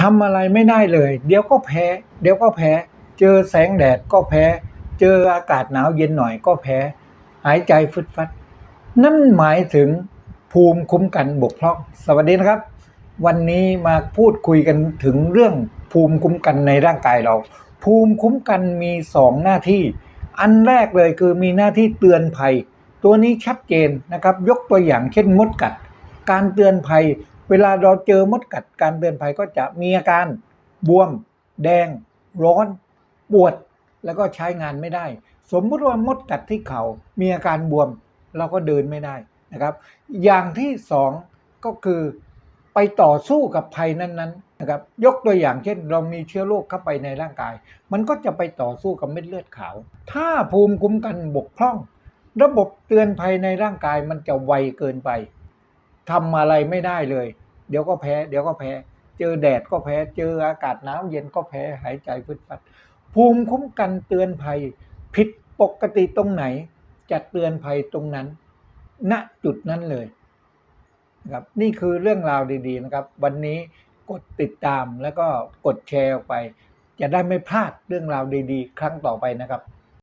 ทำอะไรไม่ได้เลย เดี๋ยวก็แพ้ เดี๋ยวก็แพ้ เจอแสงแดดก็แพ้ เจออากาศหนาวเย็นหน่อยก็แพ้ หายใจฟึดฟัด นั่นหมายถึงภูมิคุ้มกันบกพร่อง สวัสดีนะครับ วันนี้มาพูดคุยกันถึงเรื่องภูมิคุ้มกันในร่างกายเรา ภูมิคุ้มกันมีสองหน้าที่ อันแรกเลยคือมีหน้าที่เตือนภัย ตัวนี้ชัดเจนนะครับ ยกตัวอย่างเช่นมดกัด การเตือนภัย เวลาเราเจอมดกัดการเตือนภัยก็จะมีอาการบวม แดง ร้อน ปวด แล้วก็ใช้งานไม่ได้ สมมุติว่ามดกัดที่เขา่ามีอาการบวม เราก็เดินไม่ได้นะครับ อย่างที่สองก็คือไปต่อสู้กับภัยนั้นๆนะครับยกตัวอย่างเช่น เรามีเชื้อโรคเข้าไปในร่างกาย มันก็จะไปต่อสู้กับเม็ดเลือดขาว ถ้าภูมิคุ้มกันบกพร่อง ระบบเตือนภัยในร่างกายมันจะไวเกินไป ทำอะไรไม่ได้เลย เดี๋ยวก็แพ้ เดี๋ยวก็แพ้ เจอแดดก็แพ้ เจออากาศหนาวเย็นก็แพ้หายใจฟึดฟัด ภูมิคุ้มกันเตือนภัย ผิดปกติตรงไหน จะเตือนภัยตรงนั้น ณจุดนั้นเลยนะครับนี่คือเรื่องราวดีๆนะครับ วันนี้กดติดตามแล้วก็กดแชร์ออกไป จะได้ไม่พลาดเรื่องราวดีๆ ครั้งต่อไปนะครับ